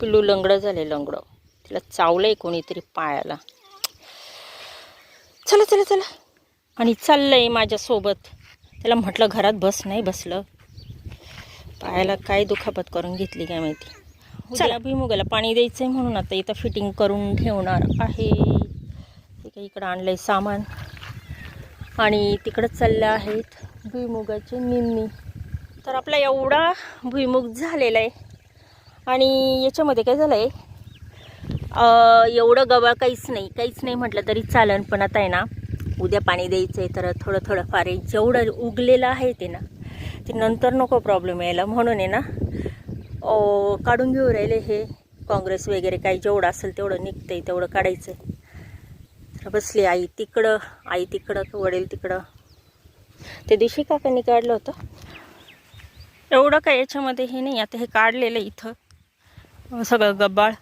पिल्लू लंगडं झाले लंगडं. तिला चावलंय कोणीतरी पायाला. चला चला चला. आणि चाललंय माझ्यासोबत. त्याला म्हटलं घरात बस नाही बसलं. पायाला काय दुखापत करून घेतली काय माहिती. चला. भुईमुगाला पाणी द्यायचं आहे म्हणून आता इथं फिटिंग करून ठेवणार आहे. काही इकडं आणलंय सामान. आणि तिकडं चाललं आहेत भुईमुगाचे निन्नी तर आपला एवढा भुईमुग झालेला आहे. आणि याच्यामध्ये काय झालं आहे एवढं गवळ काहीच नाही. काहीच नाही म्हटलं तरी चालन पण आता आहे ना उद्या पाणी द्यायचं आहे तर थोडं थोडं फार आहे. जेवढं उगलेलं आहे ते ना ते नंतर नको प्रॉब्लेम यायला. म्हणून आहे ना काढून घेऊ राहिले हे. काँग्रेस वगैरे काही जेवढं असेल तेवढं निघतं आहे तेवढं काढायचं आहे तर बसली आई तिकडं आई तिकडं वडील तिकडं. ते दिवशी काकांनी काढलं होतं. एवढं काय याच्यामध्ये हे नाही. आता हे काढलेलं इथं. सगळं गब्बाळ.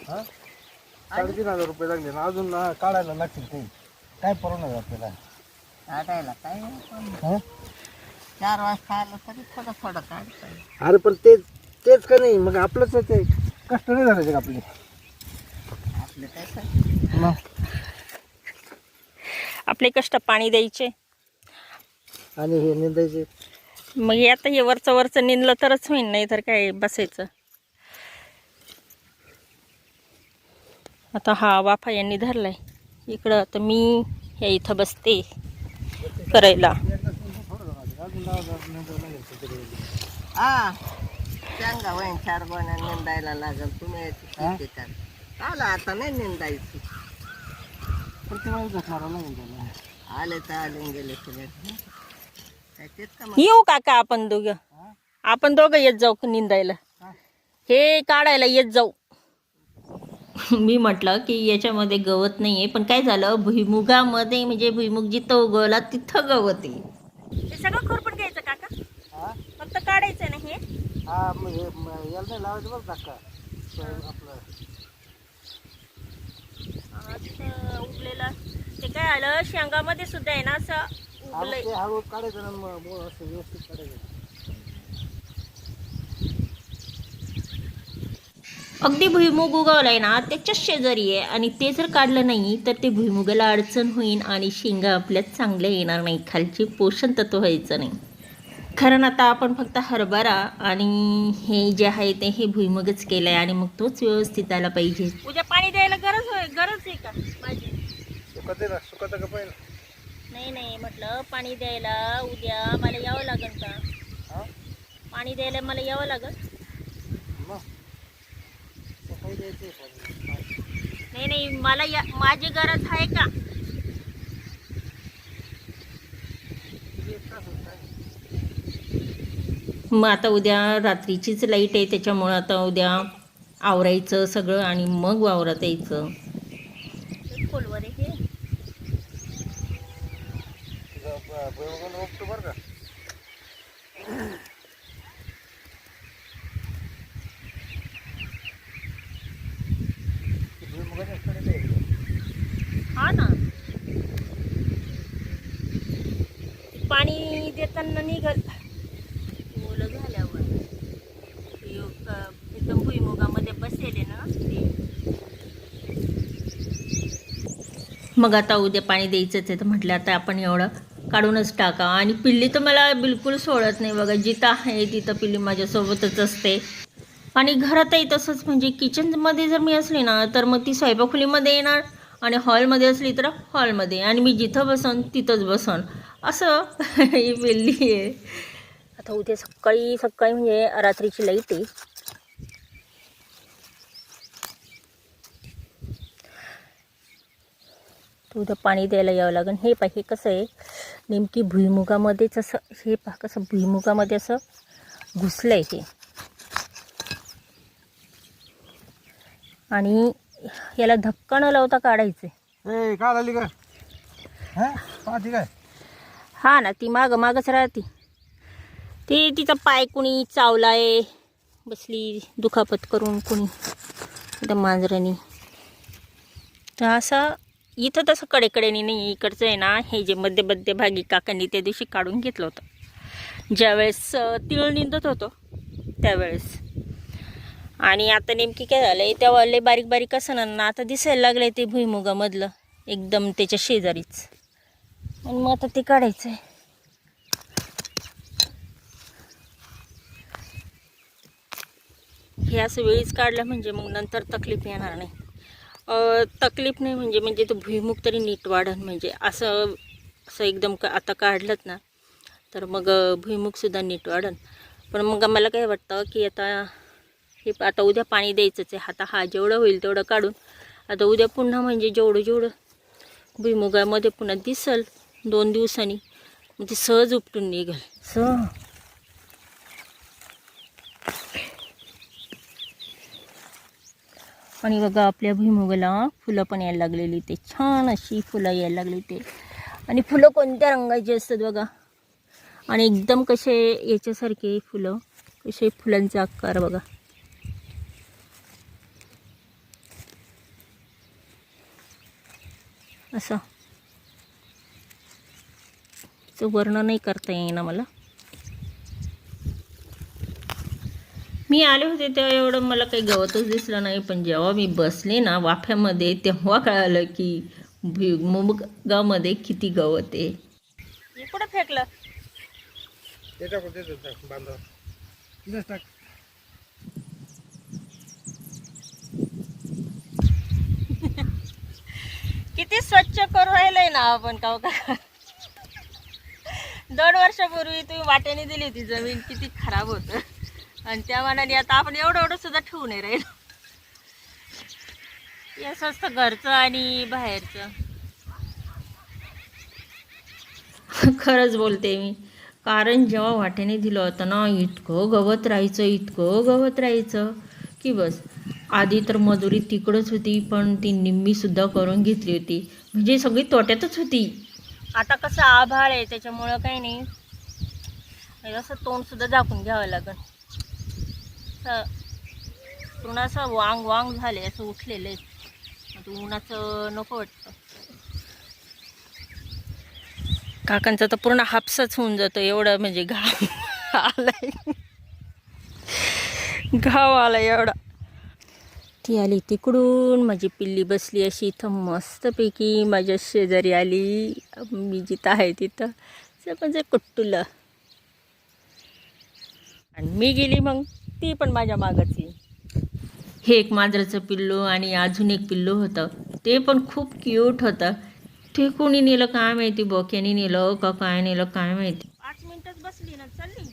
हा? साडेतीन हजार रुपये लागले ना अजून ना काढायला लागतील काही काय परवडणार आपल्याला? काढायला काय हा? चार वाजता आलं तरी थोडं थोडं काढता अरे पण तेच तेच का नाही? मग आपलंच ते. कष्ट नाही झाले का आपले. आपलं काय काय मग? आपले कष्ट पाणी द्यायचे. आणि हे निंदायचे. मग हे आता हे वरचं वरचं निंदलं तरच होईन नाही तर काय बसायचं. आता हा वाफा यांनी धरलाय. इकडं आता मी या इथं बसते करायला. हा सांगा वहीन चार गोण्या निंदायला लागल. तुम्ही आलं आता नाही निंदायची. त्याला आले तर आले गेले. सगळे काय तेच का मग येऊ काका आपण दोघं. आपण दोघं येत जाऊ निंदायला. हे काढायला येत जाऊ. मी म्हटलं की याच्यामध्ये गवत नाही आहे पण काय झालं? भुईमुगामध्ये म्हणजे भुईमुग जिथं उगवला तिथं गवत आहे. हे सगळं खुरपण घ्यायचं काका. हा फक्त काढायचं ना हे. हा मग हे म- याला नाही लावायचं बरं धक्का तर आपलं असं उगलेलं ते काय आलं? शेंगामध्ये सुद्धा आहे ना असं उगलंय ते हळू काढायचं ना मग मग असं व्यवस्थित काढायचं. अगदी भुईमुग उगवलाय ना त्याच्याच शेजारी आहे. आणि ते जर काढलं नाही तर ते भुईमुगाला अडचण होईल आणि शेंगा आपल्या चांगल्या येणार नाही खालचे पोषण तत्व व्हायचं नाही. कारण आता आपण फक्त हरभरा आणि हे जे आहे ते हे भुईमुगच केलंय आणि मग तोच व्यवस्थित आला पाहिजे. उद्या पाणी द्यायला गरज गरज आहे का? माझी सुकत आहे ना सुकत का पहिलं? नाही नाही म्हटलं पाणी द्यायला उद्या मला यावं लागेल का? हा? पाणी द्यायला मला यावं लागेल मग? सकाळी द्यायचं आहे? पाणी. नाही नाही मला या माझी गरज आहे का किती एक तास होत आहे? मग आता उद्या रात्रीचीच लाइट आहे त्याच्यामुळं आता उद्या आवरायचं सगळं आणि मग वावरात यायचं. खोलवर आहे पाणी देताना ब- बरं का ते भुईमुगाच्या कडेला आहे. हा ना पाणी देताना निघल ओलं झाल्यावर योग, अं, एकदम भुईमुगामध्ये बसेल ना ते मग आता उद्या पाणी द्यायचंच आहे. तर म्हटलं आता आपण एवढं काढूनच टाका. आणि पिल्ली तर मला बिलकुल सोडत नाही बघा. जिथं आहे तिथं पिल्ली माझ्यासोबतच असते. आणि घरातही तसंच. म्हणजे किचनमध्ये जर मी असली ना तर मग ती स्वयंपाकखोलीमध्ये येणार आणि हॉलमध्ये असली तर हॉलमध्ये. आणि मी जिथं बसन तिथंच बसन. असं ही पिल्ली आहे. आता उद्या सकाळी सकाळी म्हणजे रात्रीची लाइट आहे. उद्या पाणी द्यायला यावं लागेल हे पहा हे कसं आहे? नेमकी भुईमुगामध्येच असं हे पहा कसं भुईमुगामध्ये असं घुसलं आहे हे. आणि याला धक्का न लावता काढायचे हा हा ना ती मागं मागच राहते. ती तिचा पाय कुणी चावलाय बसली दुखापत करून कुणी त्या मांजरानी. तर असा इथं तसं कडेकडेने नाही इकडचं आहे ना हे जे मध्य मध्य भागी काकांनी त्या दिवशी काढून घेतलं होतं. ज्यावेळेस तिळ निंदत होतो त्यावेळेस. आणि आता नेमकी काय झालं आहे तेव्हा लय बारीक बारीक असं ना आता दिसायला लागलं आहे ते भुईमुगामधलं एकदम त्याच्या शेजारीच. आणि मग आता ते काढायचं आहे हे असं वेळीच काढलं म्हणजे मग नंतर तकलीफ येणार नाही. तकलीफ नाही म्हणजे म्हणजे तो भुईमुख तरी नीट वाढन म्हणजे. असं असं एकदम का आता काढलंत ना तर मग भुईमुखसुद्धा नीट वाढन. पण मग मला काय वाटतं की आता हे आता उद्या पाणी द्यायचंच आहे. आता हा जेवढं होईल तेवढं काढून आता उद्या पुन्हा म्हणजे जेवढं जेवढं भुईमुगामध्ये पुन्हा दिसल दोन दिवसांनी मग ते सहज उपटून निघेल. सह आणि बघा आपल्या भुईमुगाला फुलं पण यायला लागलेली ते छान अशी फुलं यायला लागली ते आणि फुलं कोणत्या रंगाची असतात बघा? आणि एकदम कसे याच्यासारखे फुलं कसे फुलांचा आकार बघा. असं. वर्णनही वर्णन नाही करता येईना मला. मी आले होते तेव्हा एवढं मला काही गवतच दिसलं नाही पण जेव्हा मी बसले ना वाफ्यामध्ये तेव्हा कळालं की भुईमुगामध्ये किती गवत आहे. कुठं फेकलं? किती स्वच्छ करू राहिलंय ना आपण का का? दोन वर्षापूर्वी तुम्ही वाट्याने दिली होती जमीन किती खराब होतं. आणि त्या मानाने आता आपण एवढं एवढं सुद्धा ठेवू नाही राहिलो. हे असतं घरचं आणि बाहेरचं. खरंच बोलते मी. कारण जेव्हा वाट्याने दिलं होतं ना इतकं गवत राहायचं इतकं गवत राहायचं. की बस आधी तर मजुरी तिकडंच होती पण ती निम्मीसुद्धा करून घेतली होती. म्हणजे सगळी तोट्यातच होती. आता कसं आभाळ आहे त्याच्यामुळं काही नाही. असं तोंडसुद्धा झाकून घ्यावं लागेल. असं पूर्ण असं वांग वांग झाले असं उठलेलं आहे आता उन्हाचं नको वाटतं. काकांचा तर पूर्ण हापसाच होऊन जातो एवढं म्हणजे घाव आलाय. घाव आला एवढा. ती आली तिकडून माझी पिल्ली बसली अशी इथं मस्तपैकी. माझ्या शेजारी आली मी जिथं आहे तिथं. म्हणजे कुट्टुलं. आणि मी गेली मग. ती पण माझ्या मागच. येईल हे एक मांजराचं पिल्लू आणि अजून एक पिल्लू होतं. ते पण खूप क्यूट होतं. ते कोणी नेलं काय माहिती बोक्याने नेलं का काय नेलं काय माहिती? पाच मिनिटच बसली ना चालली.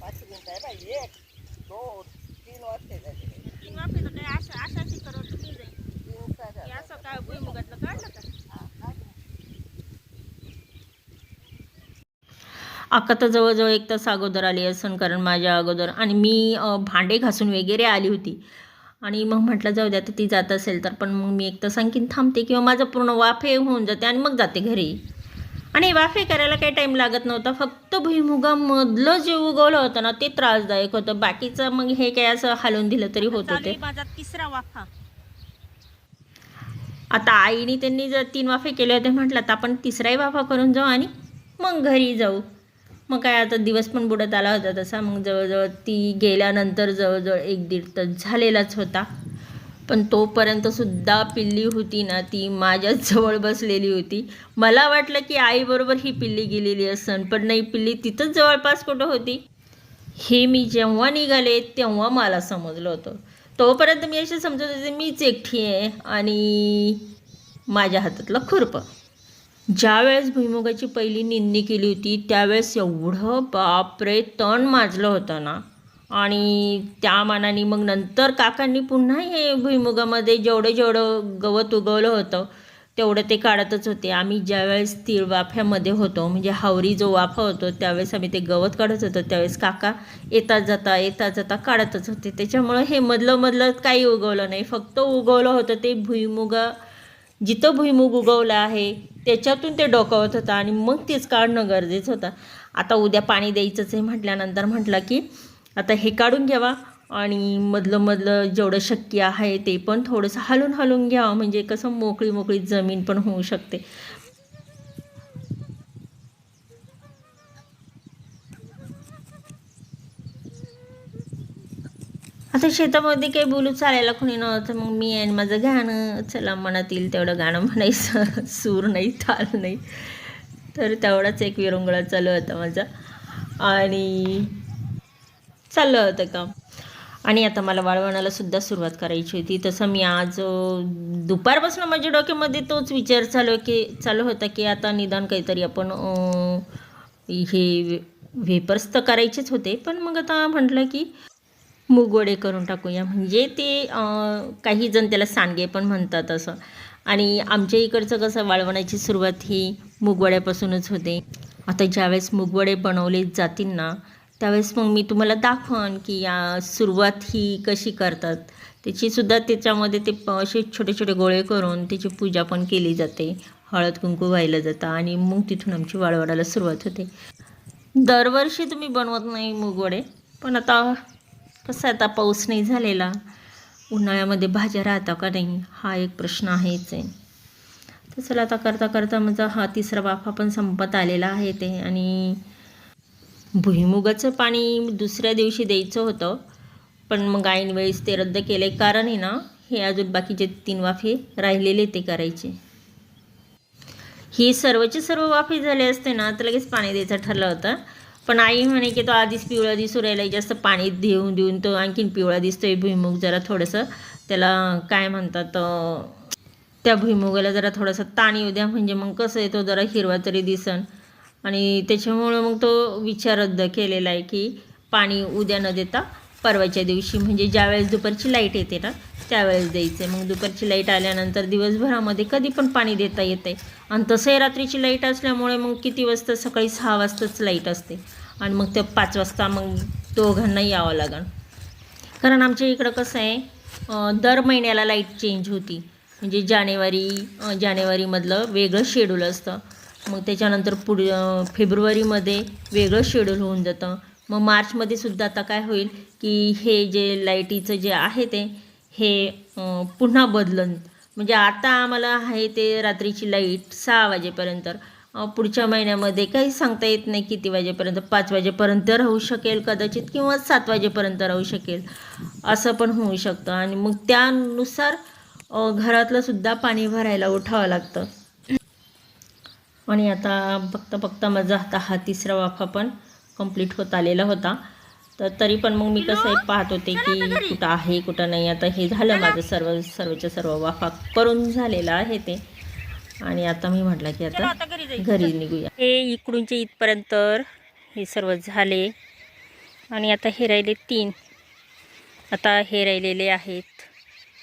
पाच मिनिटं आहे बाई एक दोन तीन वाजते तीन वाजता काय हे असं काय भुईमुगातलं काढलं का? अक्का तर जवळजवळ एक तास अगोदर आली असन कारण माझ्या अगोदर आणि मी भांडे घासून वगैरे आली होती. आणि मग म्हटलं जाऊ द्या तर ती जात असेल तर. पण मग मी एक तास आणखीन थांबते किंवा माझं पूर्ण वाफे होऊन जाते आणि मग जाते घरी. आणि वाफे करायला काही टाईम लागत नव्हता. फक्त भुईमुगामधलं जे उगवलं होतं ना ते त्रासदायक होतं. बाकीचं मग हे काय असं हलवून दिलं तरी होत होते. माझा तिसरा वाफा. आता आईने त्यांनी जर तीन वाफे केले होते म्हटलं तर आपण तिसराही वाफा करून जाऊ आणि मग घरी जाऊ. मग काय आता दिवस पण बुडत आला होता तसा. मग जवळजवळ ती गेल्यानंतर जवळजवळ एक दीड तास झालेलाच होता. पण तोपर्यंत सुद्धा पिल्ली होती ना ती माझ्याच जवळ बसलेली होती. मला वाटलं की आईबरोबर ही पिल्ली गेलेली असन पण नाही पिल्ली तिथंच जवळपास कुठं होती? हे मी जेव्हा निघाले तेव्हा मला समजलं होतं. तोपर्यंत मी असे समजत होते मीच एकटी आहे आणि माझ्या हातातलं खुरपं. ज्यावेळेस भुईमुगाची पहिली निंदणी केली होती त्यावेळेस एवढं बापरे तण माजलं होतं ना. आणि त्या मानाने मग नंतर काकांनी पुन्हा हे भुईमुगामध्ये जेवढं जेवढं गवत उगवलं होतं तेवढं ते काढतच होते. आम्ही ज्यावेळेस तीळ वाफ्यामध्ये होतो म्हणजे हावरी जो वाफा होतो त्यावेळेस आम्ही ते गवत काढत होतो. त्यावेळेस काका येता जाता येता जाता काढतच होते. त्याच्यामुळं हे मधलं मधलं काही उगवलं नाही. फक्त उगवलं होतं ते भुईमुगा जिथं भुईमुग उगवलं आहे त्याच्यातून ते डोकावत होतं आणि मग तेच काढणं गरजेचं होतं. आता उद्या पाणी द्यायचंच आहे म्हटल्यानंतर म्हटलं की आता हे काढून घ्यावा आणि मधलं मधलं जेवढं शक्य आहे ते पण थोडंसं हलून हलून घ्यावं. म्हणजे कसं मोकळी मोकळी जमीन पण होऊ शकते. आता शेतामध्ये काही बोलू चालायला कोणी नव्हतं मग मी आणि माझं गाणं चला मनात येईल तेवढं गाणं म्हणायचं सूर नाही ताल नाही. तर तेवढाच एक विरंगुळा चालू होता माझा. आणि चाललं होतं काम. आणि आता मला वाळवणाला सुद्धा सुरुवात करायची होती. तसं मी आज दुपारपासून माझ्या डोक्यामध्ये तोच विचार चालू की चालू होता की आता निदान काहीतरी आपण हे वेपर्स तर करायचेच होते. पण मग आता म्हटलं की मूगवडे करून टाकूया. म्हणजे ते काही जण त्याला सांडगे पण म्हणतात असं. आणि आमच्या इकडचं कसं वाळवण्याची सुरुवात ही मूगवड्यापासूनच होते. आता ज्यावेळेस मूगवडे बनवले जातील ना त्यावेळेस मग मी तुम्हाला दाखवन की या सुरुवात ही कशी करतात. त्याचीसुद्धा त्याच्यामध्ये ते असे छोटे छोटे गोळे करून त्याची पूजा पण केली जाते. हळद कुंकू व्हायला जातं आणि मग तिथून आमची वाळवडाला सुरुवात होते. दरवर्षी तुम्ही बनवत नाही मूगवडे पण आता कसं आता पाऊस नाही झालेला? उन्हाळ्यामध्ये भाज्या राहता का नाही? हा एक प्रश्न आहेच आहे. तर चला आता करता करता माझा हा तिसरा वाफा पण संपत आलेला आहे ते आणि भुईमुगाचं पाणी दुसऱ्या दिवशी द्यायचं होतं पण मग ऐन वेळेस ते रद्द केले. कारण आहे ना हे अजून बाकीचे तीन वाफे राहिलेले ते करायचे. ही सर्वचे सर्व वाफे झाले असते ना तर लगेच पाणी द्यायचं ठरलं होतं. पण आई म्हणे की तो आधीच पिवळा दिसू राहिला जास्त पाणी देऊन देऊन तो आणखीन पिवळा दिसतोय भुईमुग जरा थोडंसं. त्याला काय म्हणतात त्या भुईमुगाला जरा थोडासा ताण येऊ द्या म्हणजे मग कसं आहे तो जरा हिरवा तरी दिसन. आणि त्याच्यामुळं मग तो विचार रद्द केलेला आहे की पाणी उद्या न देता परवाच्या दिवशी म्हणजे ज्यावेळेस दुपारची लाइट येते ना त्यावेळेस द्यायचं मग दुपारची लाइट आल्यानंतर दिवसभरामध्ये कधी पण पाणी देता येते आणि तसंही रात्रीची लाइट असल्यामुळे मग किती वाजता? सकाळी सहा वाजताच लाइट असते. आणि मग ते पाच वाजता मग दोघांना यावं लागेल कारण आमच्या इकडं कसं आहे दर महिन्याला लाइट चेंज होती. म्हणजे जानेवारी जानेवारीमधलं वेगळं शेड्यूल असतं. मग त्याच्यानंतर पुढ फेब्रुवारीमध्ये वेगळं शेड्यूल होऊन जातं. मग मार्चमध्ये सुद्धा आता काय होईल की हे जे लाईटीचं जे आहे ते हे पुन्हा बदलन. म्हणजे आता आम्हाला आहे ते रात्रीची लाइट सहा वाजेपर्यंत. पुढच्या महिन्यामध्ये काही सांगता येत नाही किती वाजेपर्यंत पाच वाजेपर्यंत राहू शकेल कदाचित किंवा सात वाजेपर्यंत राहू शकेल. असं पण होऊ शकतं. आणि मग त्यानुसार घरातलं सुद्धा पाणी भरायला उठावं लागतं. आणि आता बघता बघता माझा आता हा तिसरा वाफा पण कंप्लीट होत आलेला होता. तर तरी पण मग मी कसं पाहत होते की कुठं आहे कुठं नाही. आता हे झालं माझं सर्व सर्वच्या सर्व वाफा करून झालेला आहे ते. आणि आता मी म्हटलं की आता घरी निघूया. हे इकडूनचे इथपर्यंत हे सर्व झाले. आणि आता हे राहिले तीन. आता हे राहिलेले आहेत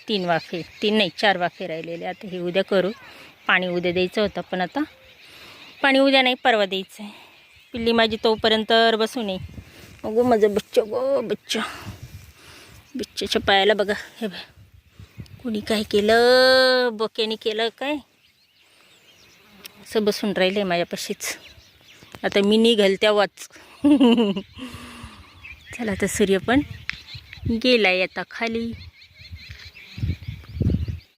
तीन वाफे. तीन नाही चार वाफे राहिलेले. आता हे उद्या करू. पाणी उद्या द्यायचं होतं पण आता पाणी उद्या नाही परवा द्यायचं आहे. पिल्ली माझी तोपर्यंत बसू नये. अगो माझं बच्च गो बच्चा. बिच्च्याच्या पायाला बघा. हे बघ. कोणी काय केलं? बोक्याने केलं काय? असं बसून राहिले माझ्यापाशीच. आता मी निघल तेव्हाच. चला आता सूर्य पण गेलाय आता खाली.